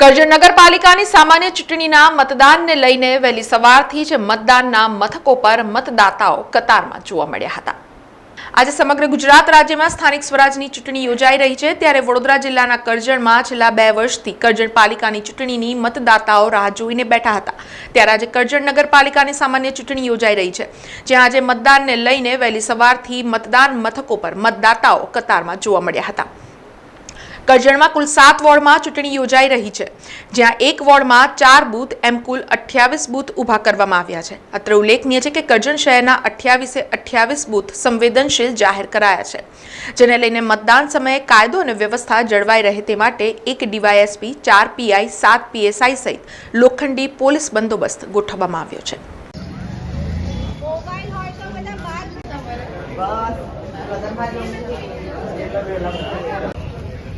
કરજણ નગરપાલિકાની સામાન્ય ચૂંટણીના મતદાનને લઈને વહેલી સવારથી જ મતદાનના મથકો પર મતદાતાઓ કતારમાં જોવા મળ્યા હતા. આજે સમગ્ર ગુજરાત રાજ્યમાં સ્થાનિક સ્વરાજની ચૂંટણી યોજાઈ રહી છે. ત્યારે વડોદરા જિલ્લાના કરજણમાં છેલ્લા બે વર્ષથી કરજણ પાલિકાની ચૂંટણીની મતદાતાઓ રાહ જોઈને બેઠા હતા. ત્યારે આજે કરજણ નગરપાલિકાની સામાન્ય ચૂંટણી યોજાઈ રહી છે. જ્યાં આજે મતદાનને લઈને વહેલી સવારથી મતદાન મથકો પર મતદાતાઓ કતારમાં જોવા મળ્યા હતા. કરજણમાં કુલ સાત વોર્ડમાં ચૂંટણી યોજાઈ રહી છે. જ્યાં એક વોર્ડમાં ચાર બૂથ એમ કુલ અઠ્યાવીસ બૂથ ઊભા કરવામાં આવ્યા છે. અત્રે ઉલ્લેખનીય છે કે કરજણ શહેરના અઠ્યાવીસે અઠ્યાવીસ બૂથ સંવેદનશીલ જાહેર કરાયા છે. જેને લઈને મતદાન સમયે કાયદો અને વ્યવસ્થા જળવાઈ રહે તે માટે એક ડીવાયએસપી ચાર પીઆઈ સાત પીએસઆઈ સહિત લોખંડી પોલીસ બંદોબસ્ત ગોઠવવામાં આવ્યો છે. બસ